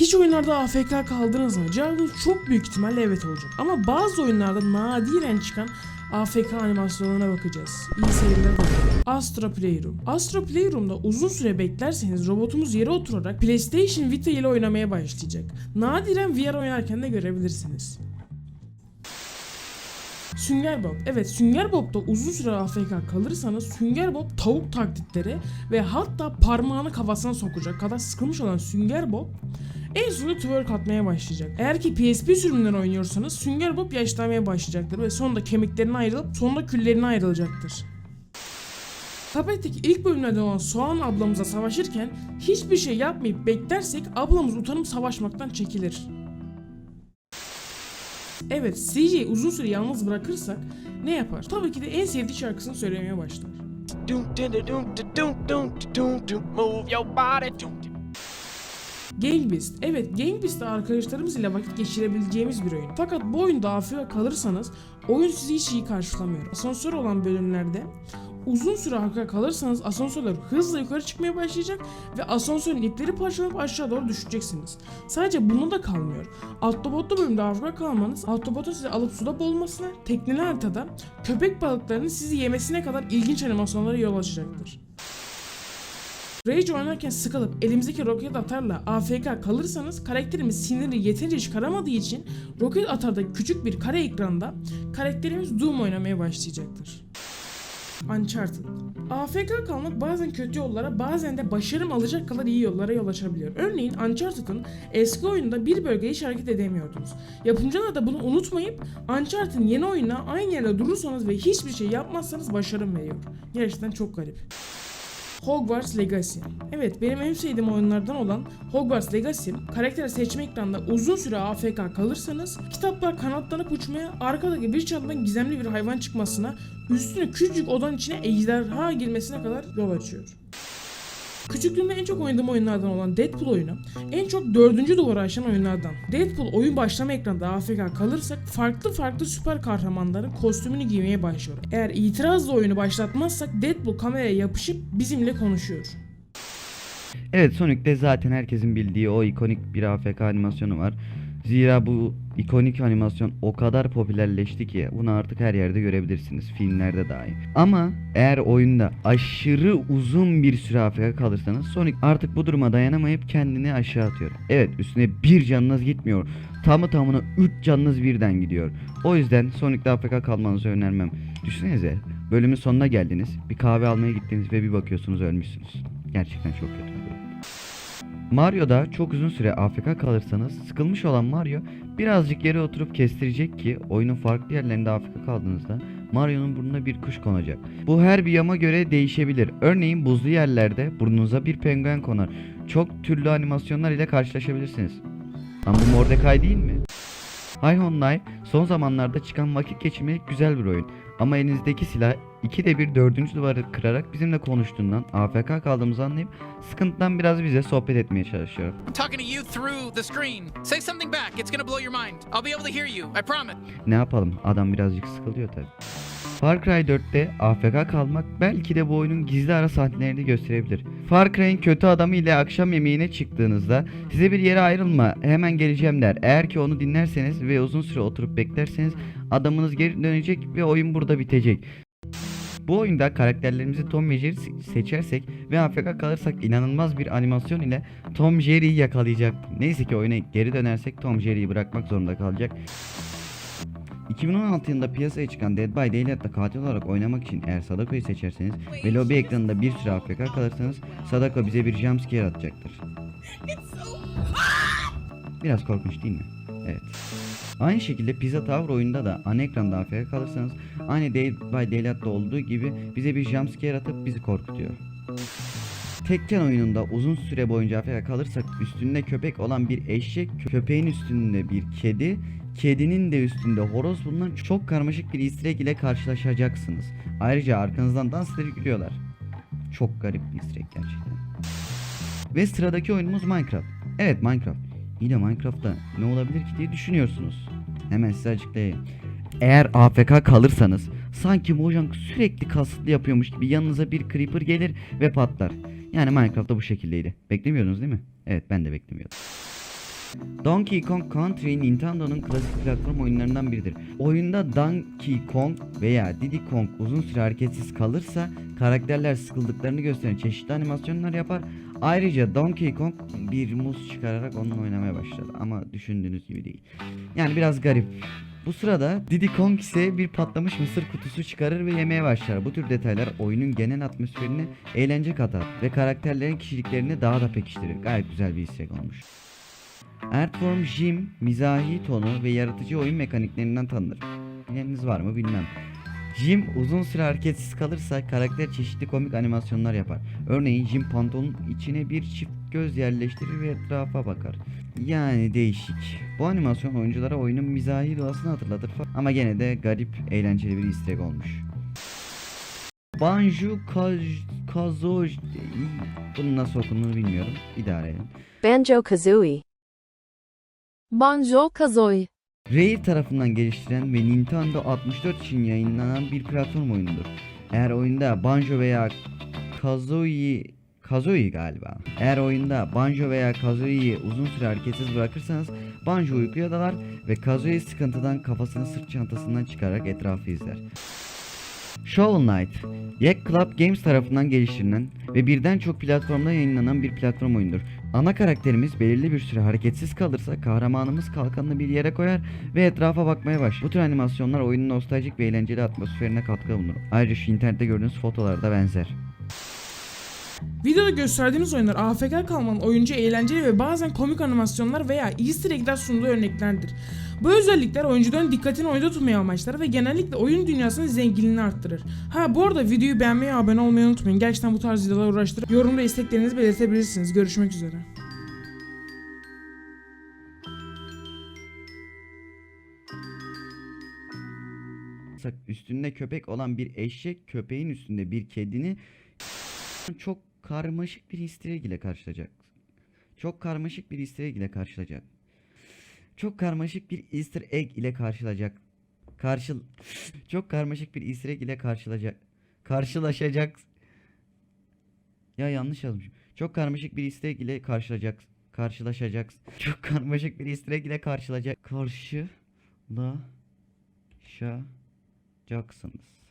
Hiç oyunlarda AFK kaldınız mı? Cevabınız çok büyük ihtimalle evet olacak. Ama bazı oyunlarda nadiren çıkan AFK animasyonlarına bakacağız. İyi seyirler. Astra Playroom. Astra Playroom'da uzun süre beklerseniz robotumuz yere oturarak PlayStation Vita ile oynamaya başlayacak. Nadiren VR oynarken de görebilirsiniz. Sünger Bob. Evet Sünger Bob'da uzun süre AFK kalırsanız Sünger Bob tavuk taklitleri ve hatta parmağını kafasına sokacak kadar sıkılmış olan Sünger Bob en sonunda twerk atmaya başlayacak. Eğer ki PSP sürümünden oynuyorsanız Sünger Bob yaşlanmaya başlayacaktır ve sonunda kemiklerine ayrılıp sonunda küllerine ayrılacaktır. Tabletteki ilk bölümlerde olan Soğan ablamıza savaşırken hiçbir şey yapmayıp beklersek ablamız utanıp savaşmaktan çekilir. Evet CJ'yi uzun süre yalnız bırakırsak ne yapar? Tabii ki de en sevdiği şarkısını söylemeye başlar. Move your body. Doom, dun. Gang Beast. Evet, Gang Beast de arkadaşlarımız ile vakit geçirebileceğimiz bir oyun. Fakat bu oyunda AFK kalırsanız oyun sizi hiç iyi karşılamıyor. Asansör olan bölümlerde uzun süre AFK kalırsanız asansörler hızla yukarı çıkmaya başlayacak ve asansörün ipleri parçalanıp aşağı doğru düşeceksiniz. Sadece bunun da kalmıyor. Autobotlu bölümde AFK kalmanız Autobot'un sizi alıp suda boğulmasına, tekneli haritada köpek balıklarının sizi yemesine kadar ilginç animasyonlara yol açacaktır. Rage oynarken sıkılıp elimizdeki roket atarla AFK kalırsanız karakterimiz siniri yeterince çıkaramadığı için roket atarda küçük bir kare ekranda karakterimiz Doom oynamaya başlayacaktır. Uncharted. AFK kalmak bazen kötü yollara bazen de başarım alacak kadar iyi yollara yol açabiliyor. Örneğin Uncharted'ın eski oyunda bir bölgeye hiç hareket edemiyordunuz. Yapımcılar da bunu unutmayıp Uncharted'ın yeni oyununa aynı yerde durursanız ve hiçbir şey yapmazsanız başarım veriyor. Gerçekten çok garip. Hogwarts Legacy. Evet benim en sevdiğim oyunlardan olan Hogwarts Legacy karakter seçme ekranında uzun süre AFK kalırsanız kitaplar kanatlanıp uçmaya arkadaki bir çantadan gizemli bir hayvan çıkmasına üstüne küçücük odanın içine ejderha girmesine kadar yol açıyor. Küçüklüğümde en çok oynadığım oyunlardan olan Deadpool oyunu en çok dördüncü duvara aşan oyunlardan. Deadpool oyun başlama ekranında AFK kalırsak farklı farklı süper kahramanların kostümünü giymeye başlıyor. Eğer itirazla oyunu başlatmazsak Deadpool kameraya yapışıp bizimle konuşuyor. Evet Sonic'te zaten herkesin bildiği o ikonik bir AFK animasyonu var. Zira bu ikonik animasyon o kadar popülerleşti ki bunu artık her yerde görebilirsiniz. Filmlerde dahi. Ama eğer oyunda aşırı uzun bir süre AFK kalırsanız Sonic artık bu duruma dayanamayıp kendini aşağı atıyor. Evet üstüne bir canınız gitmiyor. Tamı tamına 3 canınız birden gidiyor. O yüzden Sonic'te AFK kalmanızı önermem. Düşünsenize bölümün sonuna geldiniz. Bir kahve almaya gittiniz ve bir bakıyorsunuz ölmüşsünüz. Gerçekten çok kötü. Mario'da çok uzun süre AFK kalırsanız sıkılmış olan Mario birazcık yere oturup kestirecek ki oyunun farklı yerlerinde AFK kaldığınızda Mario'nun burnuna bir kuş konacak. Bu her bir yama göre değişebilir. Örneğin buzlu yerlerde burnunuza bir penguen konar. Çok türlü animasyonlar ile karşılaşabilirsiniz. Ama bu Mordecai değil mi? High on Life son zamanlarda çıkan vakit geçirmelik güzel bir oyun. Ama elinizdeki silah 2'de bir dördüncü duvarı kırarak bizimle konuştuğundan AFK kaldığımızı anlayıp sıkıntıdan biraz bize sohbet etmeye çalışıyor. Ne yapalım adam birazcık sıkılıyor tabi. Far Cry 4'te AFK kalmak belki de bu oyunun gizli ara sahnelerini gösterebilir. Far Cry'in kötü adamı ile akşam yemeğine çıktığınızda size bir yere ayrılma hemen geleceğim der. Eğer ki onu dinlerseniz ve uzun süre oturup beklerseniz adamınız geri dönecek ve oyun burada bitecek. Bu oyunda karakterlerimizi Tom ve Jerry se- seçersek ve AFK kalırsak inanılmaz bir animasyon ile Tom Jerry'yi yakalayacak. Neyse ki oyuna geri dönersek Tom Jerry'yi bırakmak zorunda kalacak. 2016 yılında piyasaya çıkan Dead by Daylight'ta katil olarak oynamak için eğer Sadako'yu seçerseniz ve lobi ekranında bir süre AFK kalırsanız Sadako bize bir jumpscare atacaktır. Biraz korkunç değil mi? Evet. Aynı şekilde Pizza Tower oyunda da ana ekranda AFK kalırsanız aynı Dead by Daylight'ta olduğu gibi bize bir jumpscare atıp bizi korkutuyor. Tekken oyununda uzun süre boyunca AFK kalırsak üstünde köpek olan bir eşek, köpeğin üstünde bir kedi, kedinin de üstünde horoz bulunan çok karmaşık bir easter egg ile karşılaşacaksınız. Ayrıca arkanızdan dans edip gülüyorlar. Çok garip bir easter egg gerçekten. Ve sıradaki oyunumuz Minecraft. Evet Minecraft. Yine Minecraft'ta ne olabilir ki diye düşünüyorsunuz. Hemen size açıklayayım. Eğer AFK kalırsanız sanki Mojang sürekli kasıtlı yapıyormuş gibi yanınıza bir creeper gelir ve patlar. Yani Minecraft'ta bu şekildeydi. Beklemiyordunuz değil mi? Evet ben de beklemiyordum. Donkey Kong Country Nintendo'nun klasik platform oyunlarından biridir. Oyunda Donkey Kong veya Diddy Kong uzun süre hareketsiz kalırsa karakterler sıkıldıklarını gösteren çeşitli animasyonlar yapar. Ayrıca Donkey Kong bir muz çıkararak onunla oynamaya başladı ama düşündüğünüz gibi değil. Yani biraz garip. Bu sırada Diddy Kong ise bir patlamış mısır kutusu çıkarır ve yemeye başlar. Bu tür detaylar oyunun genel atmosferine eğlence katar ve karakterlerin kişiliklerini daha da pekiştirir. Gayet güzel bir istek olmuş. Earthworm Jim mizahi tonu ve yaratıcı oyun mekaniklerinden tanınır. Bileniniz var mı bilmem. Jim uzun süre hareketsiz kalırsa karakter çeşitli komik animasyonlar yapar. Örneğin Jim pantolonun içine bir çift göz yerleştirir ve etrafa bakar. Yani değişik. Bu animasyon oyunculara oyunun mizahi doğasını hatırlatır ama gene de garip, eğlenceli bir istek olmuş. Banjo Kaz Kazooie Bunun nasıl okunduğunu bilmiyorum. İdare edin. Banjo Kazooie. Banjo Kazooie. Rare tarafından geliştirilen ve Nintendo 64 için yayınlanan bir platform oyunudur. Eğer oyunda Banjo veya Kazooie Kazooie galiba. Eğer oyunda Banjo veya Kazooie'yi uzun süre hareketsiz bırakırsanız Banjo uykuya dalar ve Kazooie sıkıntıdan kafasını sırt çantasından çıkararak etrafı izler. Shovel Knight, Yak Club Games tarafından geliştirilen ve birden çok platformda yayınlanan bir platform oyundur. Ana karakterimiz belirli bir süre hareketsiz kalırsa kahramanımız kalkanını bir yere koyar ve etrafa bakmaya başlar. Bu tür animasyonlar oyunun nostaljik ve eğlenceli atmosferine katkı bulunur. Ayrıca şu internette gördüğünüz fotolara da benzer. Videoda gösterdiğimiz oyunlar AFK kalmanın oyuncu eğlenceli ve bazen komik animasyonlar veya easter egg'ler sunduğu örneklerdir. Bu özellikler oyuncuların dikkatini oyunda tutmaya amaçlar ve genellikle oyun dünyasının zenginliğini arttırır. Ha bu arada videoyu beğenmeyi abone olmayı unutmayın. Gerçekten bu tarz videolar uğraştırır. Yorumda isteklerinizi belirtebilirsiniz. Görüşmek üzere. Üstünde köpek olan bir eşek köpeğin üstünde bir kedini çok karmaşık bir egg ile karşılayacak. Çok karmaşık bir egg ile karşılayacak. Çok karmaşık bir easter egg ile karşılayacak. Karşıl çok karmaşık bir easter egg ile karşılayacak. Karşılaşacak. Ya yanlış yazmışım. Çok karmaşık bir easter egg ile karşılayacak. Karşılaşacak. Çok karmaşık bir easter egg ile karşılayacak. Karşılaşacaksınız.